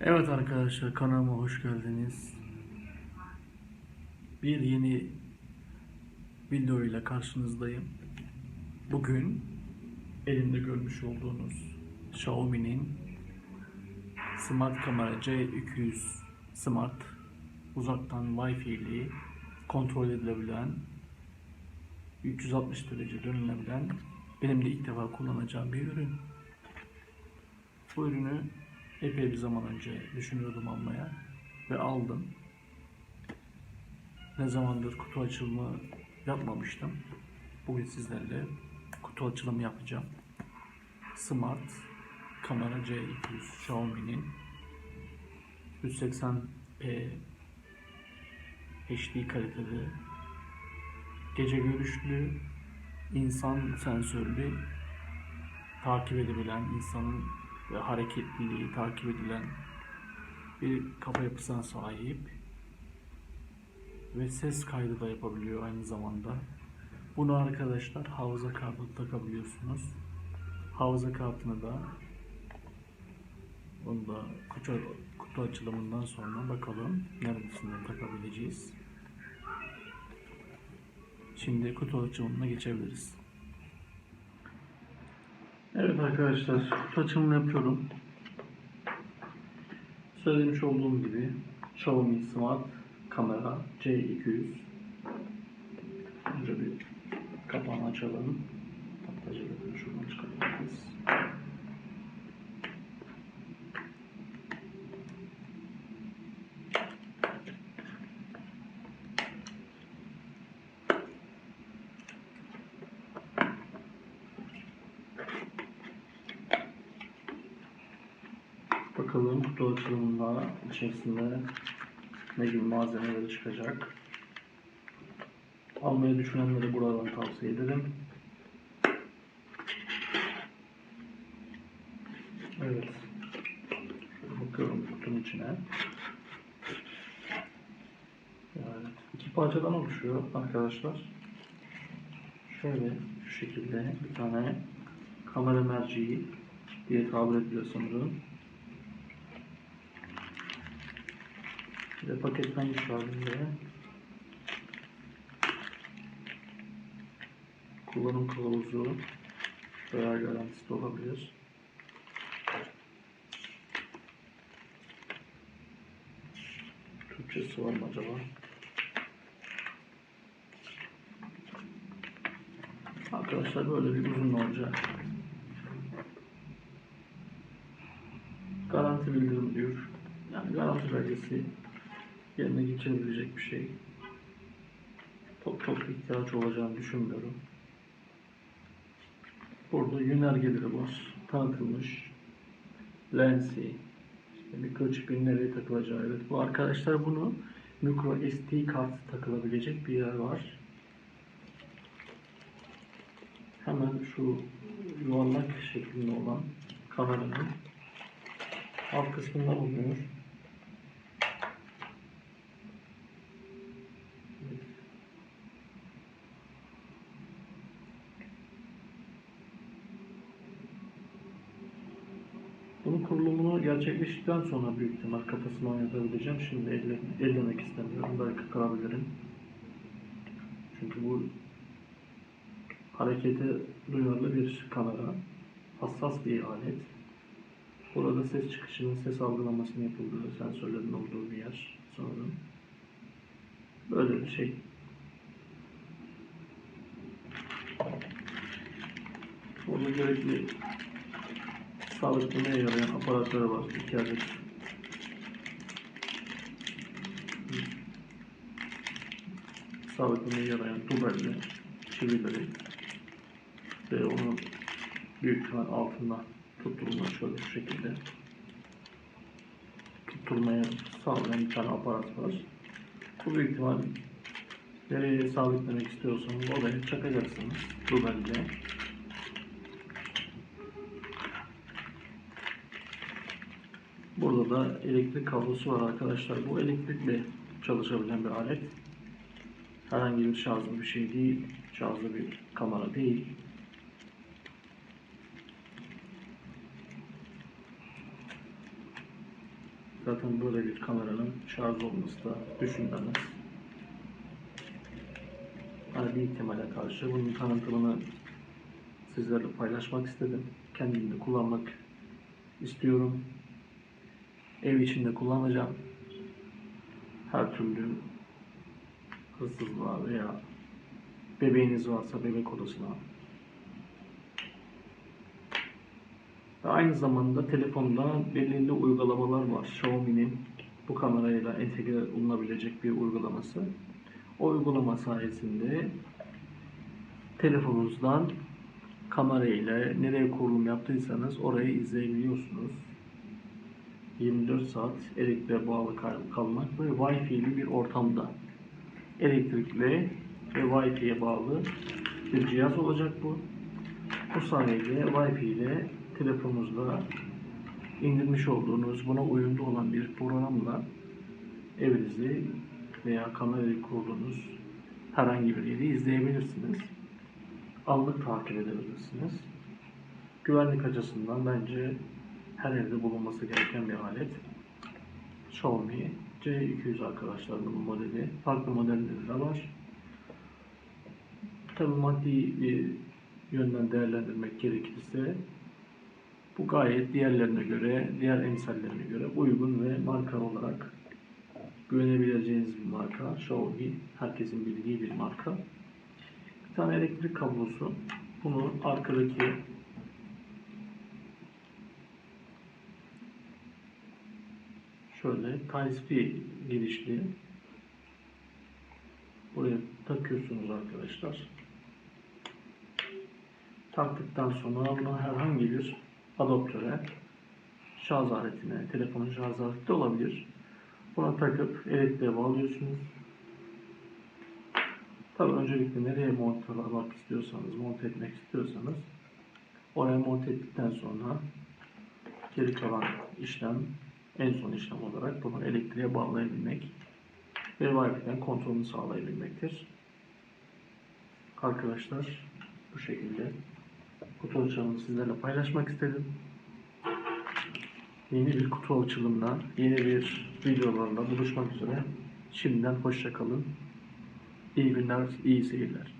Evet arkadaşlar kanalıma hoş geldiniz. Bir yeni video ile karşınızdayım. Bugün elimde görmüş olduğunuz Xiaomi'nin Smart Kamera C200 Smart uzaktan Wi-Fi'li kontrol edilebilen 360 derece dönülebilen benim de ilk defa kullanacağım bir ürün. Bu ürünü epey bir zaman önce düşünüyordum almaya ve aldım. Ne zamandır kutu açılımı yapmamıştım. Bugün sizlerle kutu açılımı yapacağım. Smart kamera C200 Xiaomi'nin 180p HD kaliteli gece görüşlü insan sensörlü takip edebilen insanın ve hareketliliği takip edilen bir kafa yapısına sahip ve ses kaydı da yapabiliyor aynı zamanda. Bunu arkadaşlar hafıza kartına takabiliyorsunuz. Hafıza kartını da bunu da kutu, kutu açılımından sonra bakalım neresinden takabileceğiz. Şimdi kutu açılımına geçebiliriz. Evet arkadaşlar açılımını yapıyorum. Söylemiş olduğum gibi Xiaomi Smart kamera C200 Önce bir kapağını açalım. Hatta şuradan çıkartabiliriz. Bakalım kutu açılımında içerisinde ne gibi malzemeleri çıkacak. Almayı düşünenlere buradan tavsiye ederim. Evet. Şöyle bakıyorum kutunun içine. Evet. iki parçadan oluşuyor arkadaşlar. Şöyle şu şekilde bir tane kamera merceği diye tabir ediliyor sanırım. Ve paketlenmiş halinde kullanım kılavuzu veya garantisi de olabilir. Türkçesi var mı acaba? Arkadaşlar böyle bir uzun olacak. Garanti bildirim diyor. Yani garanti belgesi yerine geçirebilecek bir şey. Çok çok ihtiyaç olacağını düşünmüyorum. Burada yönergeleri var. Tanıtılmış. Lensi. İşte mikroçipin nereye takılacağı. Evet bu arkadaşlar bunu micro SD kart takılabilecek bir yer var. Hemen şu yuvarlak şeklinde olan kameranın alt kısmında bulunuyor. Bunun kurulumunu gerçekleştikten sonra büyük ihtimal kafasını oynatabileceğim. Şimdi elle, ellemek istemiyorum. Belki kırabilirim. Çünkü bu harekete duyarlı bir kamera. Hassas bir alet. Burada ses çıkışının, ses algılamasının yapıldığı, sensörlerin olduğu bir yer sanırım. Böyle bir şey. Burada gerekli sağlıklamaya yarayan aparatları var. Adet. Sağlıklamaya yarayan tubelli çivileri ve onun büyük ihtimal altında tutturma şöyle şu şekilde tutturmaya sağlayan bir tane aparat var. Bu büyük ihtimal nereye sabitlemek istiyorsanız oraya çakacaksınız tubelle. Burada da elektrik kablosu var arkadaşlar. Bu elektrikle çalışabilen bir alet. Herhangi bir şarjlı bir şey değil. Şarjlı bir kamera değil. Zaten böyle bir kameranın şarj olması da düşünülemez. Hani bir ihtimale karşı bunun tanıtımını sizlerle paylaşmak istedim. Kendim de kullanmak istiyorum. Ev içinde kullanacağım. Her türlü hırsızlığa veya bebeğiniz varsa bebek odasına ve aynı zamanda telefonda belirli uygulamalar var. Xiaomi'nin bu kamerayla entegre olunabilecek bir uygulaması. O uygulama sayesinde telefonunuzdan kamera ile nereye kurulum yaptıysanız orayı izleyebiliyorsunuz. 24 saat elektriğe bağlı kal- kalmak ve Wi-Fi'li bir ortamda elektrikli ve Wi-Fi'ye bağlı bir cihaz olacak bu. Bu sayede Wi-Fi ile telefonunuzla indirmiş olduğunuz buna uyumlu olan bir programla evinizi veya kamerayı kurduğunuz herhangi bir yeri izleyebilirsiniz. Anlık takip edebilirsiniz. Güvenlik açısından bence her evde bulunması gereken bir alet. Xiaomi C200 arkadaşlar bunun modeli. Farklı modelleri de var. Tabi maddi bir yönden değerlendirmek gerekirse bu gayet diğerlerine göre, diğer emsallerine göre uygun ve marka olarak güvenebileceğiniz bir marka. Xiaomi herkesin bildiği bir marka. Bir tane elektrik kablosu. Bunu arkadaki şöyle Type-C girişli buraya takıyorsunuz arkadaşlar. Taktıktan sonra bunu herhangi bir adaptöre şarj aletine, telefonun şarj aleti de olabilir. Buna takıp elektriğe bağlıyorsunuz. Tabii öncelikle nereye montalamak istiyorsanız, monte etmek istiyorsanız oraya monte ettikten sonra geri kalan işlem en son işlem olarak bunu elektriğe bağlayabilmek ve Wi-Fi'den kontrolünü sağlayabilmektir. Arkadaşlar bu şekilde kutu açılımını sizlerle paylaşmak istedim. Yeni bir kutu açılımla, yeni bir videolarla buluşmak üzere. Şimdiden hoşça kalın. İyi günler, iyi seyirler.